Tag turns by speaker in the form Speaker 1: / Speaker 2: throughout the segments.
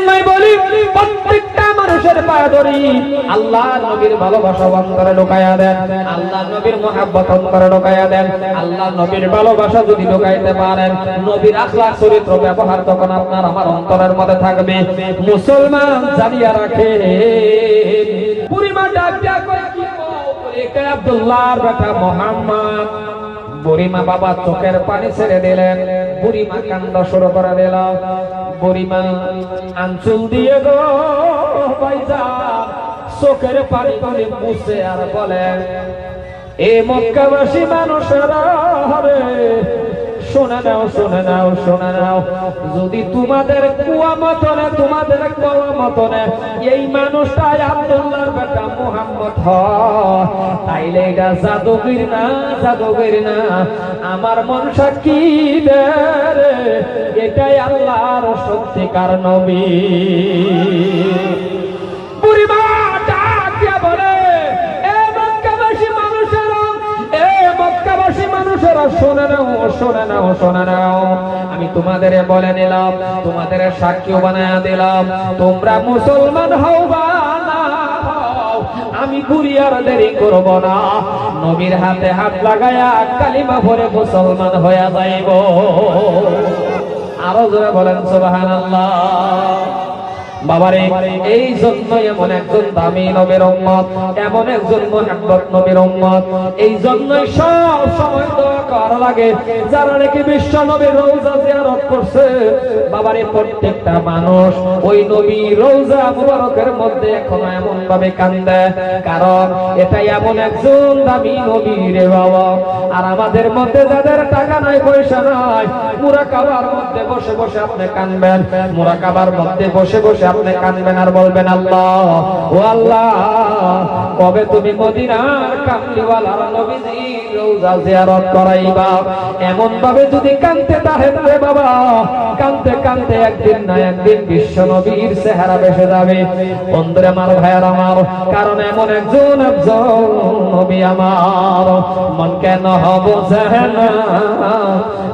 Speaker 1: জন্যই বলি, প্রত্যেকটা মানুষের পায়ে ধরি। আল্লাহ নবীর ভালোবাসা অন্তরে ঢোকায়া দেন। আল্লাহ নবীর মহাব্বত অন্তরে ঢোকায়া দেন। আল্লাহ নবীর ভালোবাসা যদি ঢোকাইতে পারেন, নবীর আখলাক চরিত্র ব্যবহার তখন আপনার আমার অন্তরের মধ্যে থাকবে। মুসলমান জানিয়া রাখে পুরিমা ডাক ডাক আব্দুল্লাহর বেটা মোহাম্মদ। বুড়িমা বাবা চোখের পানি ছেড়ে দিলেন। বুড়িমা কান্দ শুরু করে দিল। বুড়িমা আঞ্চল দিয়ে গো চোখের পানি করে মুছে আর বলেন এ মক্কাবাসী মানুষেরা রে শোনে নাও শোনে নাও শোনে নাও, যদি তোমাদের কুয়া মতনে, তোমাদের কুয়া মতনে এই মানুষটাই আব্দুল্লাহর বেটা মোহাম্মদ হয়, তাইলে এটা জাদুগির না জাদুগির না, আমার মন সাক্ষী এটাই আল্লাহর সত্যিকার নবী। মানুষেরা শোনে আমি তোমাদের বলে নিলাম, তোমাদের সাক্ষী বানায়া দিলাম, তোমরা মুসলমান হও বা আমি বুড়ি আর দেরি করব না। নবীর হাতে হাত লাগায়া কালিমা ভরে মুসলমান হইয়া যাইব। আরও জোরে বলেন সুবহানাল্লাহ। বাবারে, এই জন্য এমন একজন দামি নবীর উম্মত, এমন একজন মোহাম্মদ নবীর উম্মত। এই জন্যই সব সময় দোয়া করা লাগে, যারা নাকি বিশ্ব নবীর রোজা জিয়ারত করছে। বাবারে, প্রত্যেকটা মানুষ ওই নবী রোজা মুবারকের মধ্যে এখনও এমন ভাবে কান্দে, কারণ এটা এমন একজন দামি নবী রে বাবা। আর আমাদের মধ্যে যাদের টাকা নাই, পয়সা নাই, মুরাকাবার মধ্যে বসে বসে আপনি কানবেন, মুরাকাবার মধ্যে বসে বসে আপনি কানবেন আর বলবেন আল্লাহ। ও আল্লাহ, কবে তুমি মদিনার কামলিওয়ালার নবীজি রোজা জিয়ারত করাইবা? এমন ভাবে যদি কানতে তাহেন রে বাবা কানতে কানতে একদিন না একদিন বিশ্ব নবীর চেহারা বেসে যাবে। বন্ধুরে আমার, ভাইয়ার আমার, কারণ এমন একজন একজন নবী আমার। মন কেন হব না,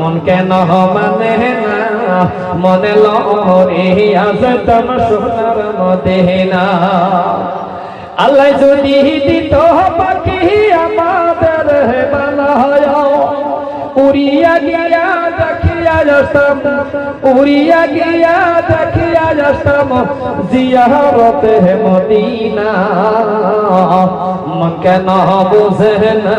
Speaker 1: মন কেন মানে না মনে লহরে আছে তম আল্লাহ যদি দিত পাখি আমাদের উড়িয়া গিয়া দেখিয়া যাস্তাম উড়িয়া গিয়া দেখিয়া যাস্তাম জিয়ারতে মদিনা কেন বুঝে না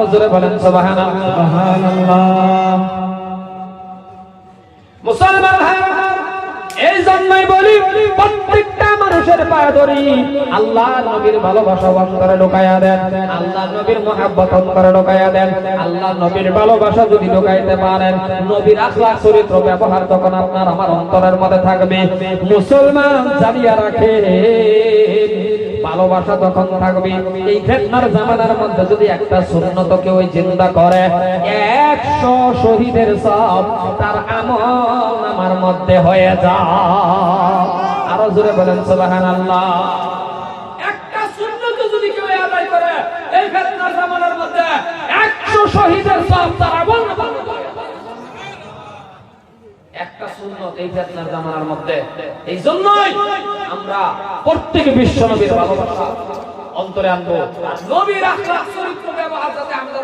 Speaker 1: আরও জোরে বলেন সুবহানাল্লাহ। মুসলমান এই জন্যই বলি প্রত্যেকটা মানুষের পায়ে ধরি আল্লাহ নবীর ভালোবাসা অন্তরে ঢোকায়া দেন আল্লাহ নবীর মহাব্বত অন্তরে ঢোকায়া দেন আল্লাহ নবীর ভালোবাসা যদি ঢোকাইতে পারেন নবীর আখলাক চরিত্র ব্যবহার তখন আপনার আমার অন্তরের মধ্যে থাকবে। মুসলমান জানিয়া রাখে ভালোবাসা তখন থাকবে, এই ফেতনার জামানার মধ্যে যদি একটা সুন্নত কেউ জিন্দা করে, একশো শহীদের সব তার আমল আমার মধ্যে হয়ে যা আরও জোরে বলেন সোলাহান আল্লাহ একটা সুন্নত যদি কেউ আদায় করে, এই ফেতনার জামানার মধ্যে একশো শহীদের সব তার আমল নামায় হয়ে যায়। একটা সুন্নত এই ফেতনার জামানার মধ্যে। এই জন্যই আমরা প্রত্যেক বিশ্ব নবীর ভালোবাসা অন্তরে আনব। নবীর আখলাক চরিত্র ব্যবহার যাতে আমাদের